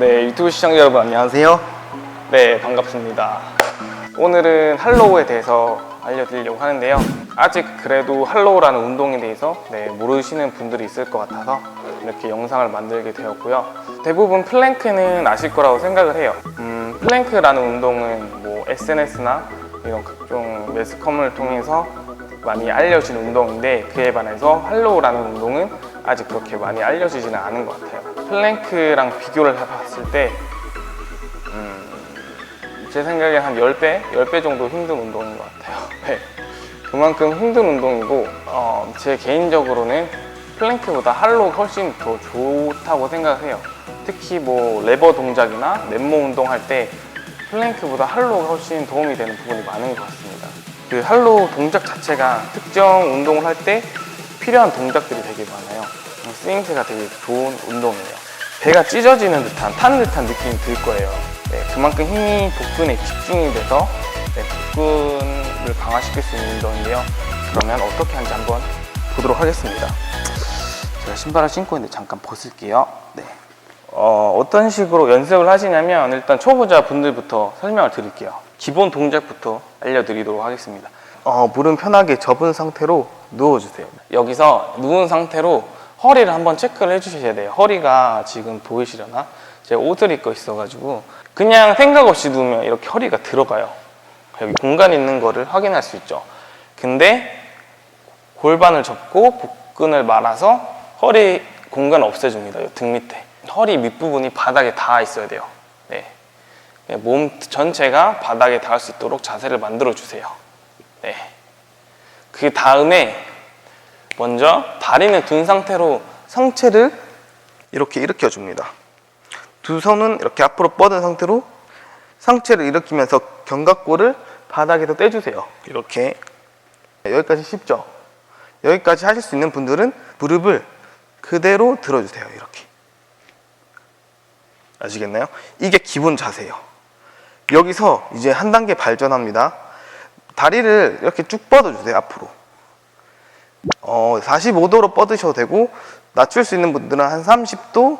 네, 유튜브 시청자 여러분 안녕하세요. 네, 반갑습니다. 오늘은 할로우에 대해서 알려드리려고 하는데요. 아직 그래도 할로우라는 운동에 대해서 네, 모르시는 분들이 있을 것 같아서 이렇게 영상을 만들게 되었고요. 대부분 플랭크는 아실 거라고 생각을 해요. 음, 플랭크라는 운동은 뭐 SNS나 이런 각종 매스컴을 통해서 많이 알려진 운동인데 그에 반해서 할로우라는 운동은 아직 그렇게 많이 알려지지는 않은 것 같아요. 플랭크랑 비교를 해봤을 때, 음, 제 생각에 한 10배? 10배 정도 힘든 운동인 것 같아요. 네. 그만큼 힘든 운동이고, 어, 제 개인적으로는 플랭크보다 할로우가 훨씬 더 좋다고 생각해요. 특히 뭐 레버 동작이나 맨몸 운동할 때 플랭크보다 할로우가 훨씬 도움이 되는 부분이 많은 것 같습니다. 그 할로우 동작 자체가 특정 운동을 할 때 필요한 동작들이 되게 많아요. 스윙스가 되게 좋은 운동이에요. 배가 찢어지는 듯한, 타는 듯한 느낌이 들 거예요. 네, 그만큼 힘이 복근에 집중이 돼서 네, 복근을 강화시킬 수 있는 운동인데요. 그러면 어떻게 하는지 한번 보도록 하겠습니다. 제가 신발을 신고 있는데 잠깐 벗을게요. 네. 어, 어떤 식으로 연습을 하시냐면 일단 초보자 분들부터 설명을 드릴게요. 기본 동작부터 알려드리도록 하겠습니다. 어, 무릎 편하게 접은 상태로 누워주세요. 여기서 누운 상태로 허리를 한번 체크를 해주셔야 돼요. 허리가 지금 보이시려나? 제가 옷을 입고 있어가지고 그냥 생각 없이 누우면 이렇게 허리가 들어가요. 여기 공간 있는 거를 확인할 수 있죠. 근데 골반을 접고 복근을 말아서 허리 공간 없애줍니다. 이등 밑에. 허리 밑부분이 바닥에 닿아 있어야 돼요. 네. 몸 전체가 바닥에 닿을 수 있도록 자세를 만들어 주세요. 네. 그 다음에 먼저 다리는 둔 상태로 상체를 이렇게 일으켜 줍니다. 두 손은 이렇게 앞으로 뻗은 상태로 상체를 일으키면서 견갑골을 바닥에서 떼주세요. 이렇게 여기까지 쉽죠? 여기까지 하실 수 있는 분들은 무릎을 그대로 들어주세요. 이렇게 아시겠나요? 이게 기본 자세예요. 여기서 이제 한 단계 발전합니다. 다리를 이렇게 쭉 뻗어주세요. 앞으로. 어, 45도로 뻗으셔도 되고 낮출 수 있는 분들은 한 30도,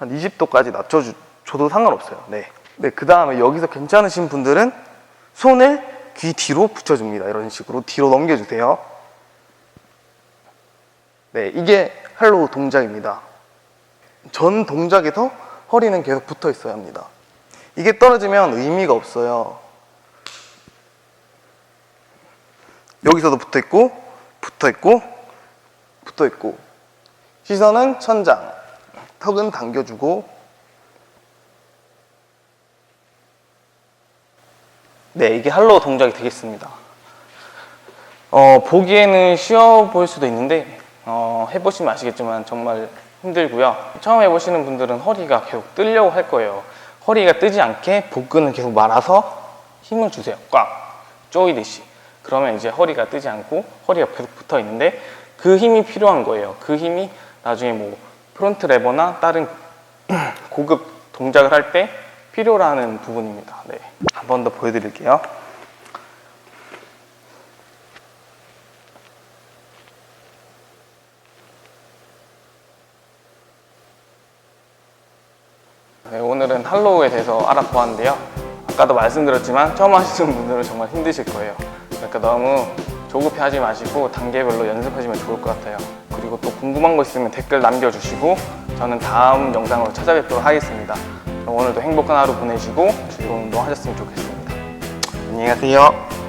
한 20도까지 낮춰줘도 상관없어요. 네. 네, 그 다음에 여기서 괜찮으신 분들은 손을 귀 뒤로 붙여줍니다. 이런 식으로 뒤로 넘겨주세요. 네, 이게 할로우 동작입니다. 전 동작에서 허리는 계속 붙어 있어야 합니다. 이게 떨어지면 의미가 없어요. 여기서도 붙어 있고, 붙어 있고, 붙어 있고. 시선은 천장, 턱은 당겨주고. 네, 이게 할로우 동작이 되겠습니다. 어, 보기에는 쉬워 보일 수도 있는데, 어, 해보시면 아시겠지만 정말 힘들고요. 처음 해보시는 분들은 허리가 계속 뜨려고 할 거예요. 허리가 뜨지 않게 복근을 계속 말아서 힘을 주세요. 꽉 조이듯이. 그러면 이제 허리가 뜨지 않고 허리가 계속 붙어 있는데 그 힘이 필요한 거예요. 그 힘이 나중에 뭐 프론트 레버나 다른 고급 동작을 할 때 필요로 하는 부분입니다. 네. 한 번 더 보여드릴게요. 네, 오늘은 할로우에 대해서 알아보았는데요. 아까도 말씀드렸지만 처음 하시는 분들은 정말 힘드실 거예요. 그러니까 너무 조급해하지 마시고 단계별로 연습하시면 좋을 것 같아요. 그리고 또 궁금한 거 있으면 댓글 남겨주시고 저는 다음 영상으로 찾아뵙도록 하겠습니다. 오늘도 행복한 하루 보내시고 즐거운 운동 하셨으면 좋겠습니다. 안녕히 가세요.